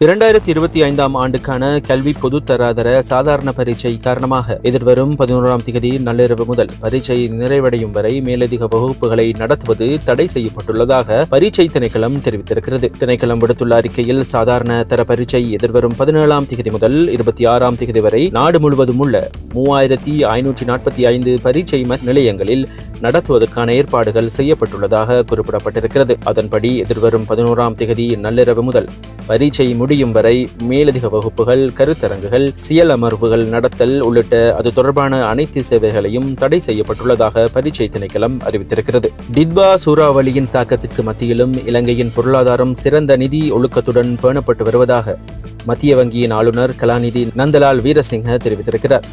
இரண்டாயிரத்தி இருபத்தி ஐந்தாம் ஆண்டுக்கான கல்வி பொதுத்தராதர சாதாரண பரீட்சை காரணமாக எதிர்வரும் பதினோராம் திகதி நள்ளிரவு முதல் பரீட்சை நிறைவடையும் வரை மேலதிக வகுப்புகளை நடத்துவது தடை செய்யப்பட்டுள்ளதாக பரீட்சை திணைக்களம் தெரிவித்திருக்கிறது. திணைக்களம் விடுத்துள்ள அறிக்கையில் சாதாரண தர பரீட்சை எதிர்வரும் பதினேழாம் திகதி முதல் இருபத்தி ஆறாம் திகதி வரை நாடு முழுவதும் உள்ள மூவாயிரத்தி ஐநூற்றி நாற்பத்தி ஐந்து பரீட்சை நிலையங்களில் நடத்துவதற்கான ஏற்பாடுகள் செய்யப்பட்டுள்ளதாக குறிப்பிடப்பட்டிருக்கிறது. அதன்படி எதிர்வரும் பதினோராம் திகதி நள்ளிரவு முதல் பரீட்சை முடியும் வரை மேலதிக வகுப்புகள் கருத்தரங்குகள் சியல் அமர்வுகள் நடத்தல் உள்ளிட்ட அது தொடர்பான அனைத்து சேவைகளையும் தடை செய்யப்பட்டுள்ளதாக பரீட்சை திணைக்களம் அறிவித்திருக்கிறது. டிட்வா சூறாவளியின் தாக்கத்திற்கு மத்தியிலும் இலங்கையின் பொருளாதாரம் சிறந்த நிதி ஒழுக்கத்துடன் பேணப்பட்டு வருவதாக மத்திய வங்கியின் ஆளுநர் கலாநிதி நந்தலால் வீரசிங்க தெரிவித்திருக்கிறார்.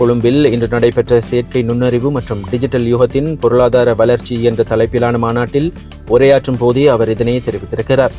கொழும்பில் இன்று நடைபெற்ற செயற்கை நுண்ணறிவு மற்றும் டிஜிட்டல் யுகத்தின் பொருளாதார வளர்ச்சி என்ற தலைப்பிலான மாநாட்டில் உரையாற்றும் போதே அவர் இதனை தெரிவித்திருக்கிறார்.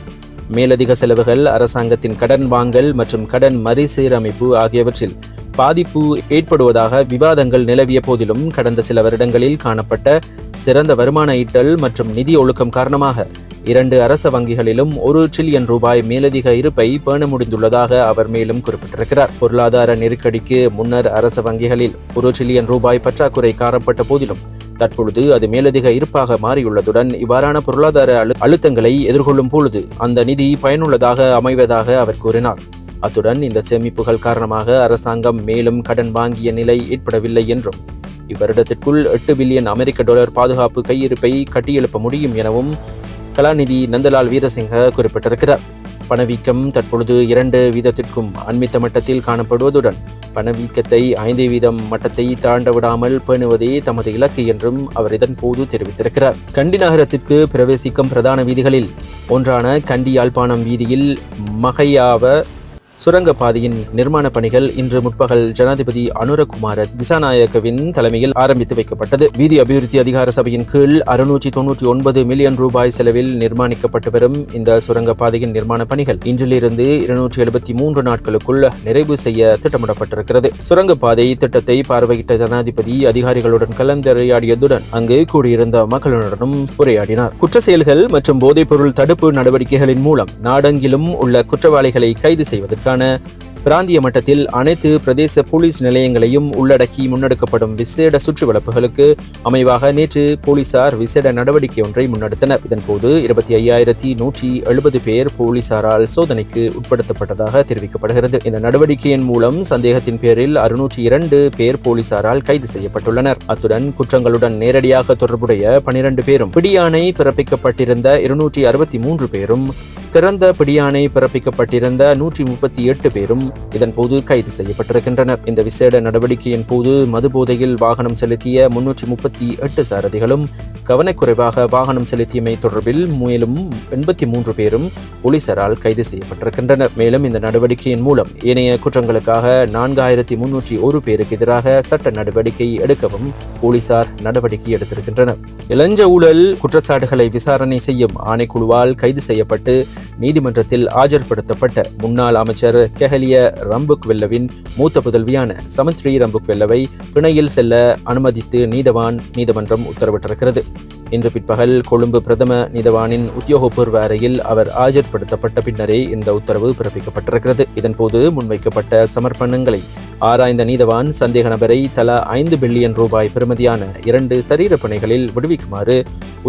மேலதிக செலவுகள் அரசாங்கத்தின் கடன் வாங்கல் மற்றும் கடன் மறுசீரமைப்பு ஆகியவற்றில் பாதிப்பு ஏற்படுவதாக விவாதங்கள் நிலவிய போதிலும் கடந்த சில வருடங்களில் காணப்பட்ட சிறந்த வருமான ஈட்டல் மற்றும் நிதி ஒழுக்கம் காரணமாக இரண்டு அரச வங்கிகளிலும் ஒரு ட்ரில்லியன் ரூபாய் மேலதிக இருப்பை பேண முடிந்துள்ளதாக அவர் மேலும் குறிப்பிட்டிருக்கிறார். பொருளாதார நெருக்கடிக்கு முன்னர் அரச வங்கிகளில் ஒரு ட்ரில்லியன் ரூபாய் பற்றாக்குறை காணப்பட்ட போதிலும் தற்பொழுது அது மேலதிக இருப்பாக மாறியுள்ளதுடன் இவ்வாறான பொருளாதார அழு அழுத்தங்களை எதிர்கொள்ளும் பொழுது அந்த நிதி பயனுள்ளதாக அமைவதாக அவர் கூறினார். அத்துடன் இந்த சேமிப்புகள் காரணமாக அரசாங்கம் மேலும் கடன் வாங்கிய நிலை ஏற்படவில்லை என்றும் இவ்வருடத்திற்குள் எட்டு பில்லியன் அமெரிக்க டாலர் பாதுகாப்பு கையிருப்பை கட்டியெழுப்ப முடியும் எனவும் கலாநிதி நந்தலால் வீரசிங்க குறிப்பிட்டிருக்கிறார். பணவீக்கம் தற்பொழுது இரண்டு வீதத்திற்கும் அண்மித்த மட்டத்தில் காணப்படுவதுடன் பணவீக்கத்தை ஐந்து வீதம் மட்டத்தை தாண்ட விடாமல் பேணுவதே தமது இலக்கு என்றும் அவர் இதன் போது தெரிவித்திருக்கிறார். கண்டி நகரத்திற்கு பிரவேசிக்கும் பிரதான வீதிகளில் ஒன்றான கண்டி யாழ்ப்பாணம் வீதியில் மகையாவ சுரங்கப்பாதையின் நிர்மாண பணிகள் இன்று முற்பகல் ஜனாதிபதி அனுரகுமார திசாநாயக்கவின் தலைமையில் ஆரம்பித்து வைக்கப்பட்டது. வீதி அபிவிருத்தி அதிகார சபையின் கீழ் அறுநூற்றி தொன்னூற்றி ஒன்பது மில்லியன் ரூபாய் செலவில் நிர்மாணிக்கப்பட்டு வரும் இந்த சுரங்கப்பாதையின் நிர்மாண பணிகள் இன்றிலிருந்து இருநூற்றி எழுபத்தி மூன்று நாட்களுக்குள் நிறைவு செய்ய திட்டமிடப்பட்டிருக்கிறது. சுரங்கப்பாதை திட்டத்தை பார்வையிட்ட ஜனாதிபதி அதிகாரிகளுடன் கலந்துரையாடியதுடன் அங்கு கூடியிருந்த மக்களுடனும் உரையாடினார். குற்ற செயல்கள் மற்றும் போதைப்பொருள் தடுப்பு நடவடிக்கைகளின் மூலம் நாடெங்கிலும் உள்ள குற்றவாளிகளை கைது செய்வதற்கு செய்வதற்கான பிராந்திய மட்டத்தில் அனைத்து பிரதேச போலீஸ் நிலையங்களையும் உள்ளடக்கி முன்னெடுக்கப்படும் விசேட சுற்றுவளப்புகளுக்கு அமைவாக நேற்று போலீசார் விசேட நடவடிக்கை ஒன்றை முன்னெடுத்தனர். இதன்போது இருபத்தி ஐயாயிரத்தி நூற்றி எழுபது பேர் போலீசாரால் சோதனைக்கு உட்படுத்தப்பட்டதாக தெரிவிக்கப்படுகிறது. இந்த நடவடிக்கையின் மூலம் சந்தேகத்தின் பேரில் அறுநூற்றி இரண்டு பேர் போலீசாரால் கைது செய்யப்பட்டுள்ளனர். அத்துடன் குற்றங்களுடன் நேரடியாக தொடர்புடைய பனிரண்டு பேரும் பிடியாணை பிறப்பிக்கப்பட்டிருந்த இருநூற்றி அறுபத்தி மூன்று பேரும் திறந்த பிடியாணை பிறப்பிக்கப்பட்டிருந்த நூற்றி முப்பத்தி எட்டு பேரும் இதன்போது கைது செய்யப்பட்டிருக்கின்றனர். இந்த விசேட நடவடிக்கையின் போது மது போதையில் வாகனம் செலுத்திய முன்னூற்றி முப்பத்தி எட்டு சாரதிகளும் கவனக்குறைவாக வாகனம் செலுத்தியமை தொடர்பில் மேலும் எண்பத்தி மூன்று பேரும் போலீசாரால் கைது செய்யப்பட்டிருக்கின்றனர். மேலும் இந்த நடவடிக்கையின் மூலம் ஏனைய குற்றங்களுக்காக நான்காயிரத்தி முன்னூற்றி ஒரு பேருக்கு எதிராக சட்ட நடவடிக்கை எடுக்கவும் போலீசார் நடவடிக்கை எடுத்திருக்கின்றனர். இளஞ்ச ஊழல் குற்றச்சாட்டுகளை விசாரணை செய்யும் ஆணைக்குழுவால் கைது செய்யப்பட்டு நீதிமன்றத்தில் ஆஜர்படுத்தப்பட்ட முன்னாள் அமைச்சர் கெஹலிய ரம்புக் வெல்லவின் மூத்த புதல்வியான சமந்த்ரி ரம்புக் வெல்லவை பிணையில் செல்ல அனுமதித்து நீதவான் நீதிமன்றம் உத்தரவிட்டிருக்கிறது. இன்று பிற்பகல் கொழும்பு பிரதம நீதவானின் உத்தியோகபூர்வ அறையில் அவர் ஆஜர்படுத்தப்பட்ட பின்னரே இந்த உத்தரவு பிறப்பிக்கப்பட்டிருக்கிறது. இதன்போது முன்வைக்கப்பட்ட சமர்ப்பணங்களை ஆராய்ந்த நீதவான் சந்தேக நபரை தலா ஐந்து பில்லியன் ரூபாய் பெறுமதியான இரண்டு சரீர பணிகளில் விடுவிக்குமாறு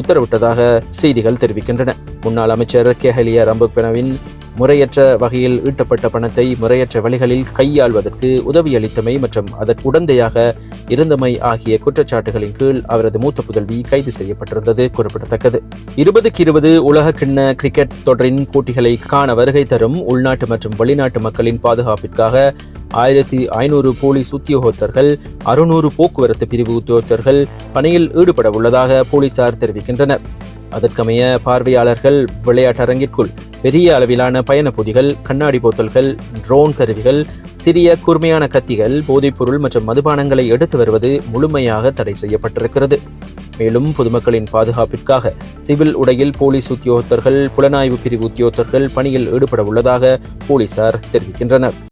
உத்தரவிட்டதாக செய்திகள் தெரிவிக்கின்றன. முன்னாள் அமைச்சர் கெஹலியா ரம்புக்வெனவின் முறையற்ற வகையில் ஈட்டப்பட்ட பணத்தை முறையற்ற வழிகளில் கையாள்வதற்கு உதவியளித்தமை மற்றும் அதற்கு உடந்தையாக இருந்தமை ஆகிய குற்றச்சாட்டுகளின் கீழ் அவரது மூத்த புதல்வி கைது செய்யப்பட்டிருந்தது குறிப்பிடத்தக்கது. இருபதுக்கு இருபது உலக கிண்ண கிரிக்கெட் தொடரின் போட்டிகளை காண வருகை தரும் உள்நாட்டு மற்றும் வெளிநாட்டு மக்களின் பாதுகாப்பிற்காக ஆயிரத்தி ஐநூறு போலீஸ் உத்தியோகத்தர்கள் அறுநூறு போக்குவரத்து பிரிவு உத்தியோகத்தர்கள் பணியில் ஈடுபட உள்ளதாக போலீசார் தெரிவிக்கின்றனர். அதற்கமைய பார்வையாளர்கள் விளையாட்டரங்கிற்குள் பெரிய அளவிலான பயண பொதிகள் கண்ணாடி போத்தல்கள் ட்ரோன் கருவிகள் சிறிய கூர்மையான கத்திகள் போதைப்பொருள் மற்றும் மதுபானங்களை எடுத்து வருவது முழுமையாக தடை செய்யப்பட்டிருக்கிறது. மேலும் பொதுமக்களின் பாதுகாப்பிற்காக சிவில் உடையில் போலீஸ் உத்தியோகத்தர்கள் புலனாய்வு பிரிவு உத்தியோகத்தர்கள் பணியில் ஈடுபட உள்ளதாக போலீசார் தெரிவிக்கின்றனர்.